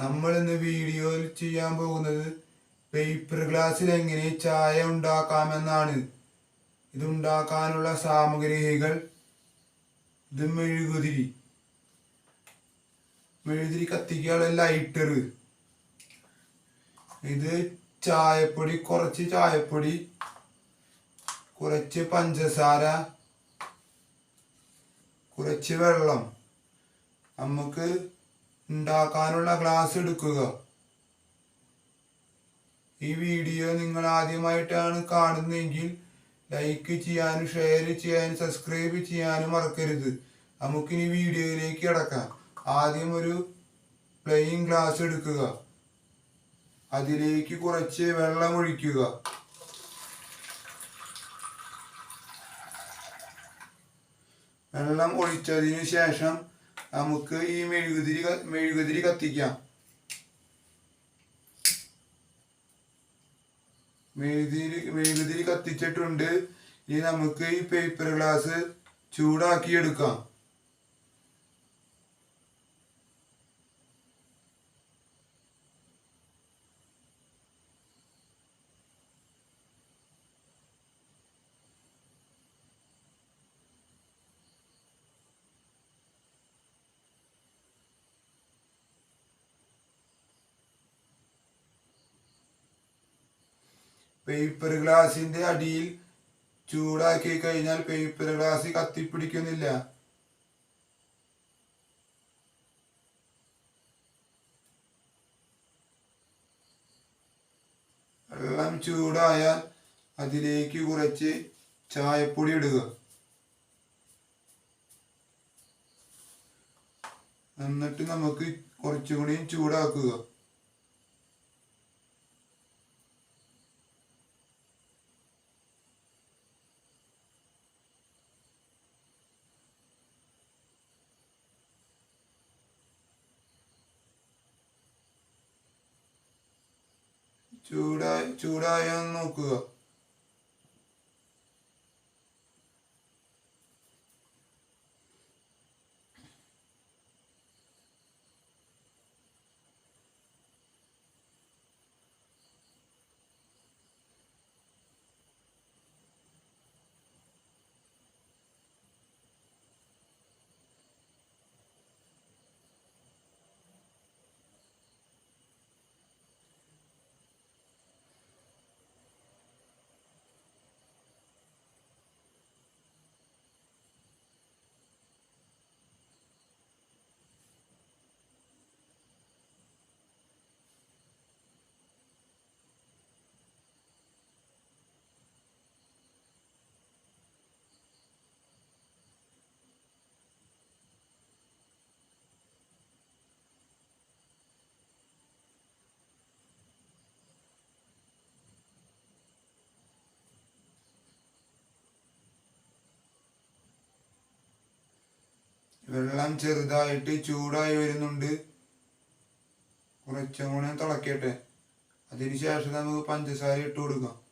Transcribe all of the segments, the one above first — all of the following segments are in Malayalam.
നമ്മൾ ഇന്ന് വീഡിയോയിൽ ചെയ്യാൻ പോകുന്നത് പേപ്പർ ഗ്ലാസ്സിൽ എങ്ങനെ ചായ ഉണ്ടാക്കാമെന്നാണ്. ഇതുണ്ടാക്കാനുള്ള സാമഗ്രികൾ ഇത് മെഴുകുതിരി. മെഴുകുതിരി കത്തിക്കാനുള്ള ലൈറ്റർ ഇത് ചായപ്പൊടി കുറച്ച് ചായപ്പൊടി കുറച്ച് പഞ്ചസാര കുറച്ച് വെള്ളം. നമുക്ക് ഉണ്ടാക്കാനുള്ള ക്ലാസ് എടുക്കുക. ഈ വീഡിയോ നിങ്ങൾ ആദ്യമായിട്ടാണ് കാണുന്നതെങ്കിൽ ലൈക്ക് ചെയ്യാനും ഷെയർ ചെയ്യാനും സബ്സ്ക്രൈബ് ചെയ്യാനും മറക്കരുത്. നമുക്കിനി വീഡിയോയിലേക്ക് കിടക്കാം. ആദ്യം ഒരു പ്ലെയിൻ ഗ്ലാസ് എടുക്കുക. അതിലേക്ക് കുറച്ച് വെള്ളം ഒഴിക്കുക. വെള്ളം ഒഴിച്ചതിന് ശേഷം നമുക്ക് ഈ മെഴുകുതിരി മെഴുകുതിരി കത്തിക്കാം. മെഴുകുതിരി മെഴുകുതിരി കത്തിച്ചിട്ടുണ്ട്. ഇനി നമുക്ക് ഈ പേപ്പർ ഗ്ലാസ് ചൂടാക്കി പേപ്പർ ഗ്ലാസിന്റെ അടിയിൽ ചൂടാക്കി കഴിഞ്ഞാൽ പേപ്പർ ഗ്ലാസ് കത്തിപ്പിടിക്കുന്നില്ല. വെള്ളം ചൂടായാൽ അതിലേക്ക് കുറച്ച് ചായപ്പൊടി ഇടുക. എന്നിട്ട് നമുക്ക് കുറച്ചുകൂടി ചൂടാക്കുക. 中来、中来園の句 വെള്ളം ചെറുതായിട്ട് ചൂടായി വരുന്നുണ്ട്. കുറച്ചും കൂടെ തിളക്കട്ടെ. അതിനുശേഷം നമുക്ക് പഞ്ചസാര ഇട്ട് കൊടുക്കാം.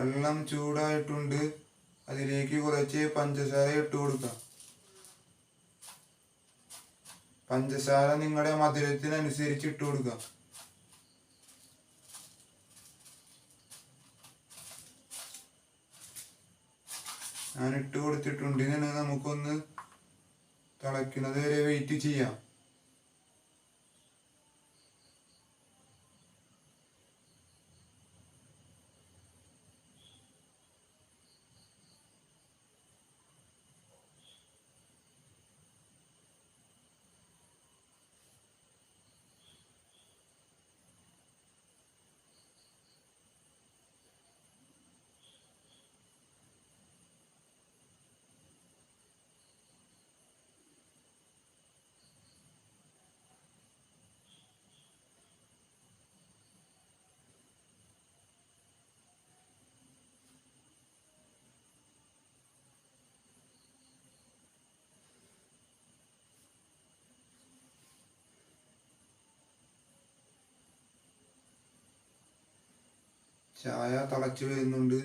വെള്ളം ചൂടായിട്ടുണ്ട്. അതിലേക്ക് കുറച്ച് പഞ്ചസാര ഇട്ട് കൊടുക്കാം. പഞ്ചസാര നിങ്ങളുടെ മധുരത്തിനനുസരിച്ച് ഇട്ട് കൊടുക്കാം. ഞാൻ ഇട്ട് കൊടുത്തിട്ടുണ്ട് നമുക്കൊന്ന് തിളയ്ക്കുന്നത് വരെ വെയിറ്റ് ചെയ്യാം. ചായ തിളച്ച് വരുന്നുണ്ട്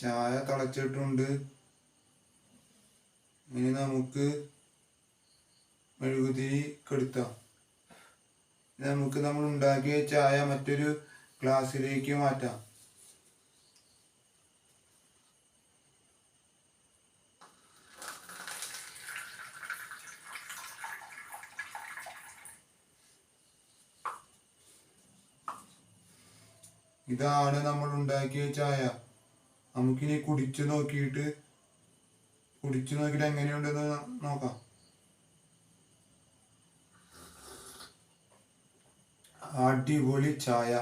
ചായ തിളച്ചിട്ടുണ്ട്. ഇനി നമുക്ക് മെഴുകുതിരി കെടുത്താം. നമുക്ക് നമ്മൾ ഉണ്ടാക്കിയ ചായ മറ്റൊരു ഗ്ലാസ്സിലേക്ക് മാറ്റാം. ഇതാണ് നമ്മൾ ഉണ്ടാക്കിയ ചായ. നമുക്കിനി കുടിച്ചു നോക്കിയിട്ട് കുടിച്ചു നോക്കിയിട്ട് എങ്ങനെയുണ്ടെന്ന് നോക്കാം. അടിപൊളി ചായ.